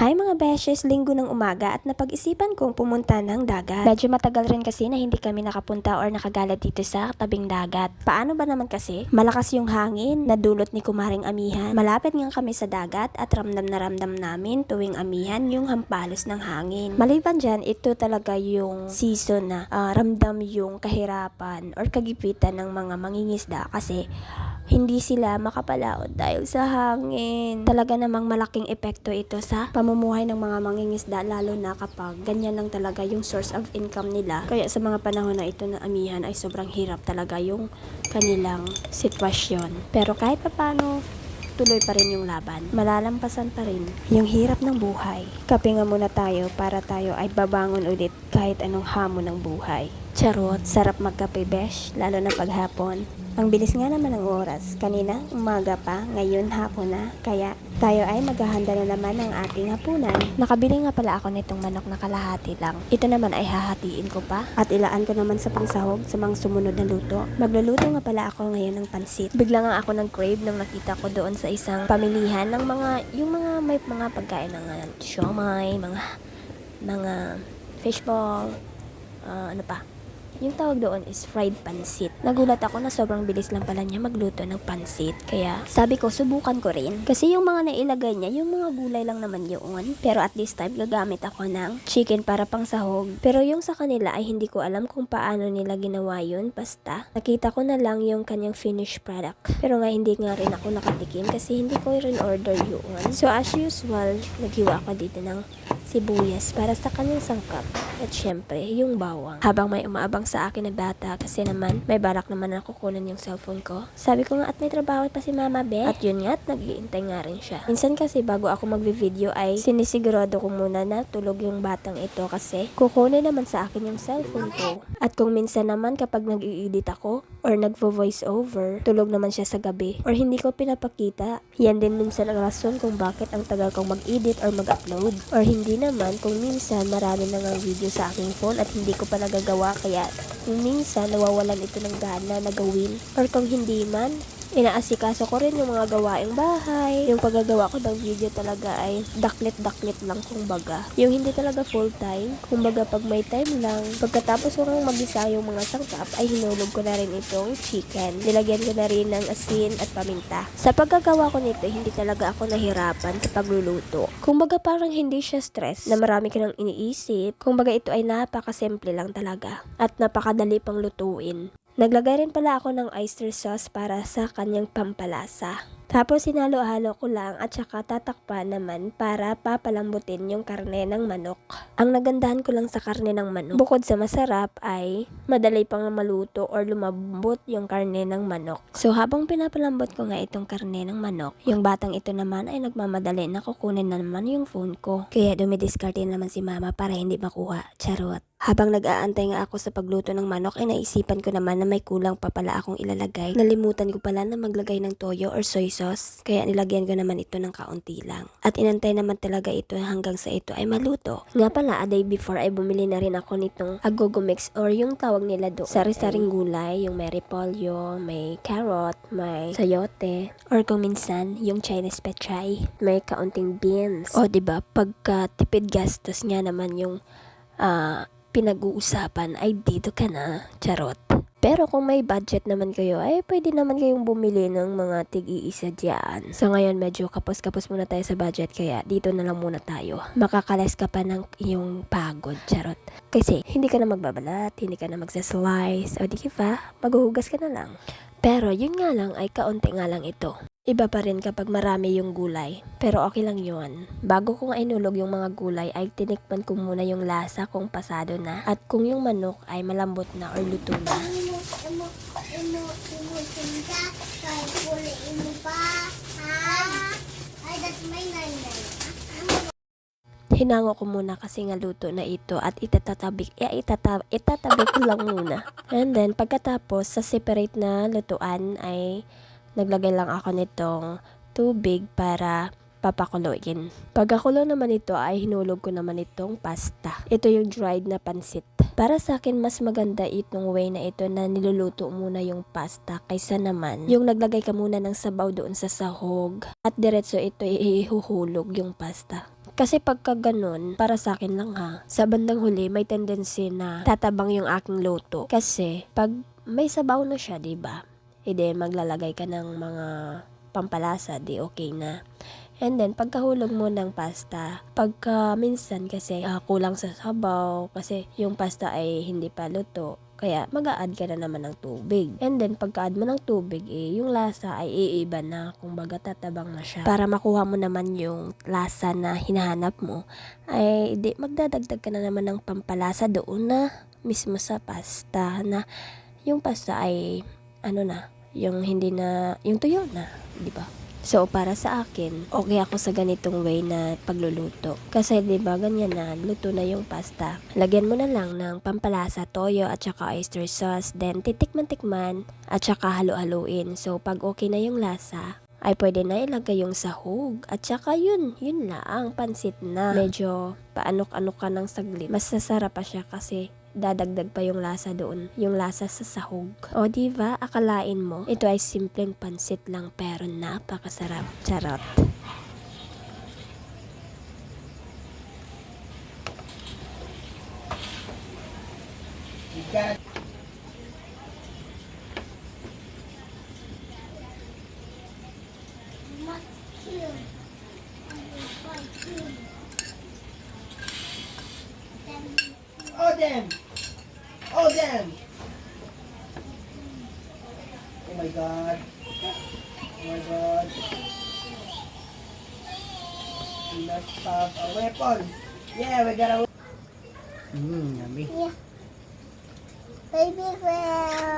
Hi mga beshes, linggo ng umaga at napag-isipan kong pumunta ng dagat. Medyo matagal rin kasi na hindi kami nakapunta or nakagala dito sa tabing dagat. Paano ba naman kasi? Malakas yung hangin na dulot ni Kumaring Amihan. Malapit nga kami sa dagat at ramdam na ramdam namin tuwing amihan yung hampalos ng hangin. Maliban dyan, ito talaga yung season na ah, ramdam yung kahirapan or kagipitan ng mga mangingisda kasi hindi sila makapalaot dahil sa hangin. Talaga namang malaking epekto ito sa pamumuhay ng mga mangingisda lalo na kapag ganyan lang talaga yung source of income nila. Kaya sa mga panahon na ito na amihan ay sobrang hirap talaga yung kanilang sitwasyon. Pero kahit papano, tuloy pa rin yung laban. Malalampasan pa rin yung hirap ng buhay. Kape nga muna tayo para tayo ay babangon ulit kahit anong hamon ng buhay. Charot, sarap magkape besh, lalo na paghapon. Ang bilis nga naman ng oras. Kanina, umaga pa, ngayon hapon na. Kaya tayo ay maghahanda na naman ng ating hapunan. Nakabili nga pala ako nitong manok na kalahati lang. Ito naman ay hahatiin ko pa at ilaan ko naman sa pangsahog sa mga sumunod na luto. Magluluto nga pala ako ngayon ng pansit. Bigla nga ako nag-crave nang nakita ko doon sa isang pamilihan ng mga, yung mga may mga pagkain ng uh, siomay, mga, mga fishball, ah, ano pa, yung tawag doon is fried pansit. Nagulat ako na sobrang bilis lang pala niya magluto ng pansit. Kaya sabi ko, subukan ko rin. Kasi yung mga nailagay niya, yung mga gulay lang naman yun. Pero at this time, gagamit ako ng chicken para pang sahog. Pero yung sa kanila ay hindi ko alam kung paano nila ginawa yun. Basta, nakita ko na lang yung kanyang finished product. Pero nga hindi nga rin ako nakatikim kasi hindi ko rin order yun. So as usual, naghiwa ako dito ng sibuyas para sa kanyang sangkap. At syempre, yung bawang. Habang may umaabang sa akin na bata kasi naman may balak naman na kukunan yung cellphone ko. Sabi ko nga at may trabaho pa si Mama Be. At yun nga at nag-iintay nga rin siya. Minsan kasi bago ako magvi-video ay sinisigurado ko muna na tulog yung batang ito kasi kukunin naman sa akin yung cellphone ko. At kung minsan naman kapag nag-i-edit ako or nagvo-voice over, tulog naman siya sa gabi or hindi ko pinapakita. Yan din minsan ang rason kung bakit ang tagal kong mag-edit or mag-upload. Or hindi naman kung minsan marami na nga video sa aking phone at hindi ko pa nagagawa kaya minsan nawawalan ito ng gana na gawin. Or kung hindi man, inaasikaso ko rin yung mga gawaing bahay. Yung paggagawa ko ng video talaga ay daklit-daklit lang kumbaga. Yung hindi talaga full time, kumbaga pag may time lang. Pagkatapos ko nang magisa yung mga sangkap, ay hinulog ko na rin itong chicken. Nilagyan ko na rin ng asin at paminta. Sa paggagawa ko nito, hindi talaga ako nahirapan sa pagluluto. Kumbaga parang hindi siya stress na marami ka nang iniisip. Kumbaga ito ay napakasimple lang talaga at napakadali pang lutuin. Naglagay rin pala ako ng oyster sauce para sa kanyang pampalasa. Tapos sinalo-halo ko lang at saka tatakpan naman para papalambutin yung karne ng manok. Ang nagandahan ko lang sa karne ng manok, bukod sa masarap ay madali pang maluto or lumambot yung karne ng manok. So habang pinapalambot ko nga itong karne ng manok, yung batang ito naman ay nagmamadali na kukunin na naman yung phone ko. Kaya dumidiskarte naman si mama para hindi makuha. Charot. Habang nag-aantay nga ako sa pagluto ng manok ay naisipan ko naman na may kulang pa pala akong ilalagay. Nalimutan ko pala na maglagay ng toyo or soy sauce. Kaya nilagyan ko naman ito ng kaunti lang. At inantay naman talaga ito hanggang sa ito ay maluto. Nga pala, a day before ay bumili na rin ako nitong agogo mix or yung tawag nila do. Sari-saring gulay, yung may repolyo, may carrot, may sayote, or kung minsan, yung Chinese pechay, may kaunting beans. O, ba pagka tipid gastos nga naman yung ah, pinag-uusapan ay dito ka na, charot. Pero kung may budget naman kayo, ay pwede naman kayong bumili ng mga tig-iisa dyan. Sa ngayon, medyo kapos-kapos muna tayo sa budget, kaya dito na lang muna tayo. Makakalas ka pa ng iyong pagod, charot. Kasi hindi ka na magbabalat, hindi ka na magsaslice, o di ba, maghuhugas ka na lang. Pero yun nga lang ay kaunti nga lang ito. Iba pa rin kapag marami yung gulay. Pero okay lang yun. Bago ko nga inulog yung mga gulay ay tinikman ko muna yung lasa kung pasado na at kung yung manok ay malambot na or luto na. Hinango ko muna kasi nga luto na ito at itatabi, eh, itata, itatabi ko lang muna. And then pagkatapos sa separate na lutuan ay naglagay lang ako nitong tubig para papakuluin. Pagkakulo naman ito ay hinulog ko naman itong pasta. Ito yung dried na pansit. Para sa akin, mas maganda itong way na ito na niluluto muna yung pasta kaysa naman yung naglagay ka muna ng sabaw doon sa sahog at diretso ito ihuhulog yung pasta. Kasi pagka ganun, para sa akin lang ha, sa bandang huli may tendency na tatabang yung aking luto. Kasi pag may sabaw na siya, 'di ba? Ide maglalagay ka ng mga pampalasa, di okay na. And then, pagkahulog mo ng pasta, pagka minsan kasi ah, kulang sa sabaw, kasi yung pasta ay hindi pa luto, kaya mag add ka na naman ng tubig. And then, pagka-add mo ng tubig, eh, yung lasa ay iiba na, kumbaga tatabang na siya. Para makuha mo naman yung lasa na hinahanap mo, ay di, magdadagdag ka na naman ng pampalasa doon na mismo sa pasta na yung pasta ay ano na, yung hindi na, yung tuyo na, di ba? So, para sa akin, okay ako sa ganitong way na pagluluto. Kasi, di ba, ganyan na, luto na yung pasta. Lagyan mo na lang ng pampalasa, toyo, at saka oyster sauce. Then, titikman-tikman, at saka halu-haluin. So, pag okay na yung lasa, ay pwede na ilagay yung sahog. At saka yun, yun lang, pansit na. Medyo paanok-anok ka ng saglit. Mas sasarap pa siya kasi dadagdag pa yung lasa doon, yung lasa sa sahog. O diba, akalain mo, ito ay simpleng pansit lang pero napakasarap. Charot. Much Oh damn! Oh damn! Oh my god. Oh my god. We must have a weapon. Yeah, we got a Mmm, yummy. Yeah. Baby friend.